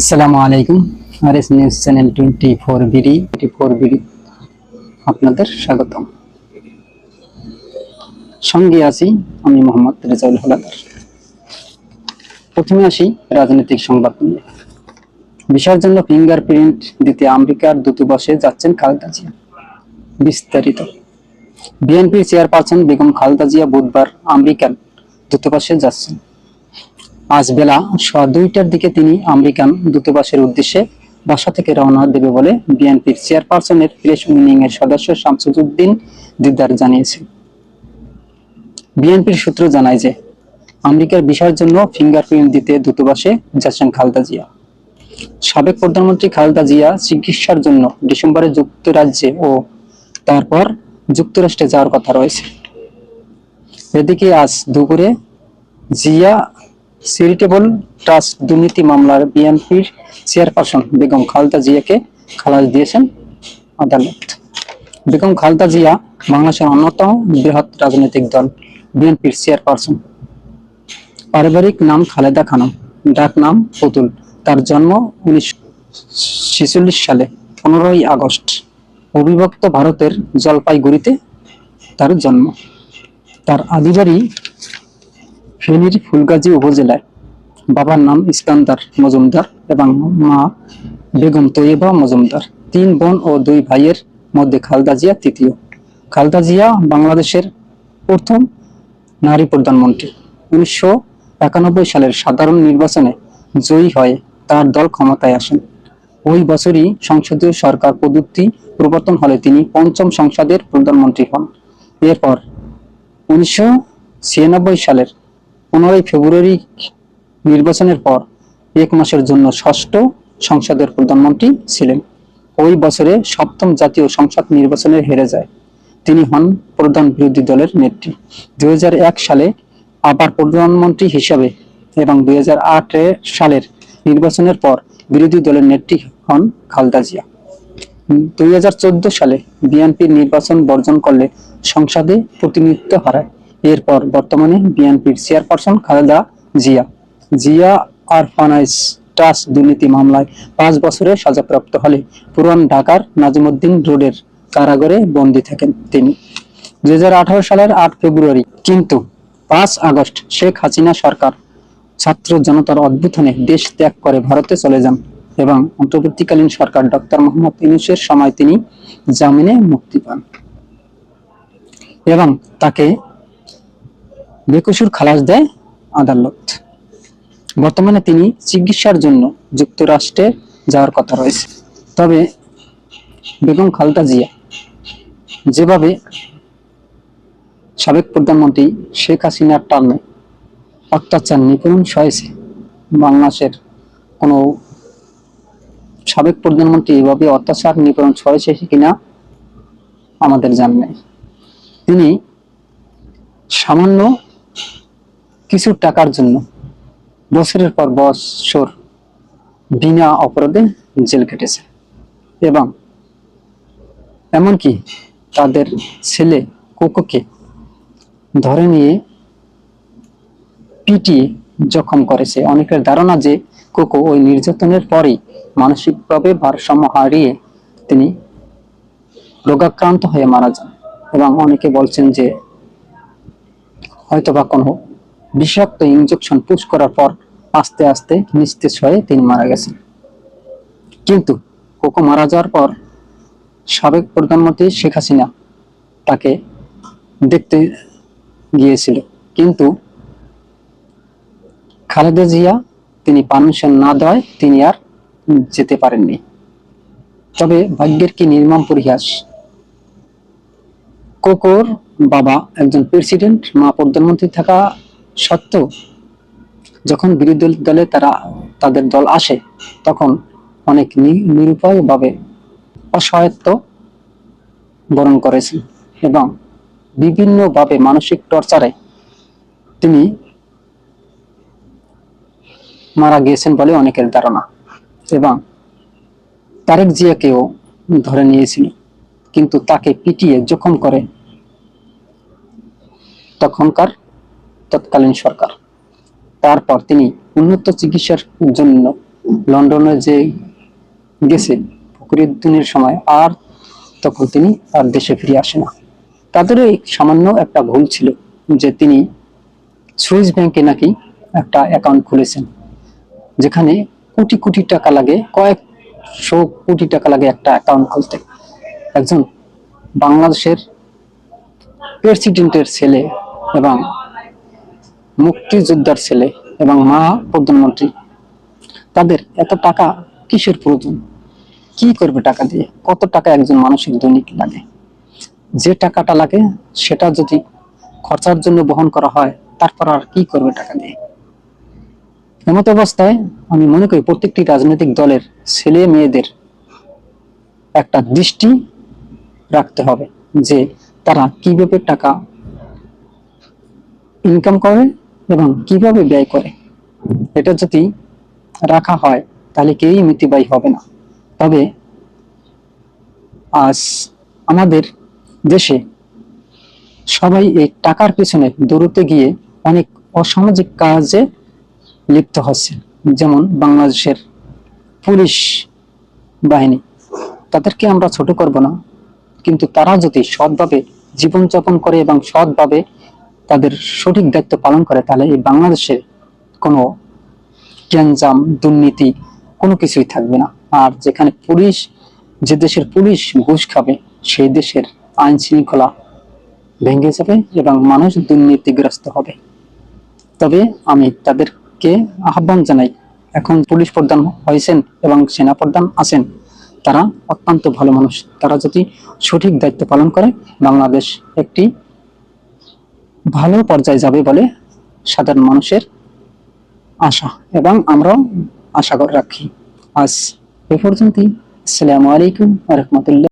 আসসালামু আলাইকুম। R S news channel twenty four BD, twenty four BD আপনাদের স্বাগতম। সঙ্গে আছি আমি মোহাম্মদ রেজাউল হলাদার। প্রথমে আসি রাজনৈতিক সংবাদ নিয়ে। ভিসার জন্য ফিঙ্গারপ্রিন্ট দিতে আমেরিকার দূতাবাসে যাচ্ছেন খালেদা জিয়া। বিস্তারিত। বিএনপির চেয়ারপারসন বেগম খালেদা জিয়া বুধবার আমেরিকান দূতাবাসে যাচ্ছেন। আজ বেলা সোয়া দুইটার দিকে তিনি আমেরিকান দূতাবাসের উদ্দেশ্যে বাসা থেকে রওনা দেবে বলে বিএনপির চেয়ারপারসনের প্রেস উইনিং এর সদস্য শামসুদ্দিন দিদার জানিয়েছেন। বিএনপির সূত্র জানায় যে, আমেরিকার বিষয়ের জন্য ফিঙ্গারপ্রিন্ট দিতে দূতাবাসে যাচ্ছেন খালেদা জিয়া। সাবেক প্রধানমন্ত্রী খালেদা জিয়া চিকিৎসার জন্য ডিসেম্বরে যুক্তরাজ্যে ও তারপর যুক্তরাষ্ট্রে যাওয়ার কথা রয়েছে। এদিকে আজ দুপুরে জিয়া চ্যারিটেবল ট্রাস্ট দুর্নীতি মামলার বিএনপির চেয়ারপারসন বেগম খালেদা জিয়াকে খালাস দিয়েছেন আদালত। বেগম খালেদা জিয়া বাংলাদেশের অন্যতম বৃহৎ রাজনৈতিক দল, বিএনপির চেয়ারপারসন। পারিবারিক নাম খালেদা খানম, ডাক নাম পুতুল। তার জন্ম উনিশশো ছেচল্লিশ সালে পনেরোই আগস্ট। অবিভক্ত ভারতের জলপাইগুড়িতে তার জন্ম। তার আদিবাড়ি ফেনীর ফুলগাজী উপজেলায় বাবার নাম ইস্কান্দার মজুমদার এবং মা বেগম তৈয়বা মজুমদার। তিন বোন ও দুই ভাইয়ের মধ্যে খালদা জিয়া তৃতীয়। খালদা জিয়া বাংলাদেশের প্রথম নারী প্রধানমন্ত্রী। উনিশশো একানব্বই সালের সাধারণ নির্বাচনে জয়ী হয়ে তার দল ক্ষমতায় আসেন। ওই বছরই সংসদীয় সরকার পদ্ধতি প্রবর্তন হলে তিনি পঞ্চম সংসদের প্রধানমন্ত্রী হন। এরপর উনিশশো ছিয়ানব্বই সালের পনেরোই ফেব্রুয়ারি নির্বাচনের পর এক মাসের জন্য ষষ্ঠ সংসদের প্রধানমন্ত্রী ছিলেন। ওই বছরে সপ্তম জাতীয় সংসদ নির্বাচনে হেরে যায়। তিনি হন প্রধান বিরোধী দলের নেত্রী। দুই হাজার এক সালে আবার প্রধানমন্ত্রী হিসাবে এবং দুই হাজার আট সালের নির্বাচনের পর বিরোধী দলের নেত্রী হন খালদা জিয়া। দুই হাজার চোদ্দ সালে বিএনপির নির্বাচন বর্জন করলে সংসদে প্রতিনিধিত্ব হারায়। এরপর বর্তমানে বিএনপির chairperson Khaleda Zia. Zia orphanage trust দুর্নীতি মামলায় পাঁচ বছরের সাজাপ্রাপ্ত হলে পুরান ঢাকার নাজিমুদ্দিন রোডের কারাগারে বন্দী থাকেন তিনি। দুই সালের আট ফেব্রুয়ারি, কিন্তু পাঁচ আগস্ট শেখ হাসিনা সরকার ছাত্র জনতার অভ্যুত্থানে দেশ ত্যাগ করে ভারতে চলে যান এবং অন্তর্বর্তীকালীন সরকার ডক্টর মোহাম্মদ ইউনুসের সময় তিনি জামিনে মুক্তি পান এবং তাকে বেকসুর খালাস দেয় আদালত। বর্তমানে তিনি চিকিৎসার জন্য যুক্তরাষ্ট্রে যাওয়ার কথা রয়েছে। তবে বেগম খালেদা জিয়া যেভাবে সাবেক প্রধানমন্ত্রী শেখ হাসিনার টার্মে অত্যাচার নিপীড়ন সয়েছে, বাংলাদেশের কোনো সাবেক প্রধানমন্ত্রী এভাবে অত্যাচার নিপীড়ন সয়েছে কিনা আমাদের জান নেই। তিনি সামান্য কিছু টাকার জন্য। বছরের পর বছর বিনা অপরাধে জেল কেটেছে এবং এমনকি তাদের ছেলে কোকোকে ধরে নিয়ে পিটিয়ে জখম করেছে। অনেকের ধারণা যে কোকো ওই নির্যাতনের পরেই মানসিকভাবে ভারসাম্য হারিয়ে তিনি রোগাক্রান্ত হয়ে মারা যান। এবং অনেকে বলছেন যে হয়তোবা কোনো বিষাক্ত ইঞ্জেকশন পুশ করার পর আস্তে আস্তে নিস্তেজ হয়ে তিনি মারা গেছেন। কিন্তু কোকো মারা যাওয়ার পর সাবেক প্রধানমন্ত্রী শেখ হাসিনা তাকে দেখতে গিয়েছিল। কিন্তু খালেদা জিয়া তিনি পারমিশন না দেওয়ায় তিনি আর যেতে পারেননি। তবে ভাগ্যের কি নির্মম পরিহাস? কোকোর বাবা একজন প্রেসিডেন্ট, মা প্রধানমন্ত্রী থাকা সত্ত্বেও যখন বিরোধী দলে তারা তাদের দল আসে, তখন অনেক নিরুপায় ভাবে অসহায়ত্ব বরণ করেছেন এবং বিভিন্নভাবে মানসিক টর্চারে তিনি মারা গিয়েছেন বলে অনেকের ধারণা এবং তারেক জিয়াকেও ধরে নিয়েছিল। কিন্তু তাকে পিটিয়ে জখম করে তখনকার তৎকালীন সরকার। তারপর তিনি উন্নত চিকিৎসার জন্য লন্ডনে যে গেছে ফখরুদ্দিনের সময়, আর তখন তিনি আর দেশে ফিরে আসে না। তাদেরও সামান্য একটা ভুল ছিল যে তিনি সুইস ব্যাংকে নাকি একটা অ্যাকাউন্ট খুলেছেন, যেখানে কোটি কোটি টাকা লাগে, কয়েকশো কোটি টাকা লাগে একটা অ্যাকাউন্ট খুলতে। একজন বাংলাদেশের প্রেসিডেন্টের ছেলে এবং মুক্তিযোদ্ধার ছেলে এবং মা প্রধানমন্ত্রী। তাদের এত টাকা কিসের প্রয়োজন? কি করবে টাকা দিয়ে? কত টাকা একজন মানুষের দৈনিক লাগে? যে টাকাটা লাগে, সেটা যদি খরচার জন্য বহন করা হয়, তারপর আর কি করবে টাকা দিয়ে? এমত অবস্থায় আমি মনে করি প্রত্যেকটি রাজনৈতিক দলের ছেলে মেয়েদের একটা দৃষ্টি রাখতে হবে যে তারা কীভাবে টাকা ইনকাম করে এবং কীভাবে ব্যয় করে? এটা যদি রাখা হয়, তাহলে কেউই মিতিবাই হবে না। তবে আজ আমাদের দেশে সবাই এই টাকার পিছনে দৌড়তে গিয়ে অনেক অসামাজিক কাজে লিপ্ত হচ্ছে। যেমন বাংলাদেশের পুলিশ বাহিনী। তাদেরকে আমরা ছোট করব না। কিন্তু তারা যদি সৎভাবে জীবনযাপন করে এবং সৎভাবে তাদের সঠিক দায়িত্ব পালন করে, তাহলে এই বাংলাদেশের কোনো গ্যাঞ্জাম, দুর্নীতি কোনো কিছুই থাকবে না। আর যেখানে পুলিশ, যে দেশের পুলিশ ঘুষ খাবে, সেই দেশের আইন শৃঙ্খলা ভেঙে যাবে এবং মানুষ দুর্নীতিগ্রস্ত হবে। তবে আমি তাদেরকে আহ্বান জানাই, এখন পুলিশ প্রধান হয়েছেন এবং সেনা প্রধান আছেন, তারা অত্যন্ত ভালো মানুষ। তারা যদি সঠিক দায়িত্ব পালন করে, বাংলাদেশ একটি ভালো পর্যায়ে যাবে বলে সাধারণ মানুষের আশা। এবং আমরাও আশা করে রাখি। আজ এ পর্যন্তই। আসসালামু আলাইকুম রহমতুল্লাহ।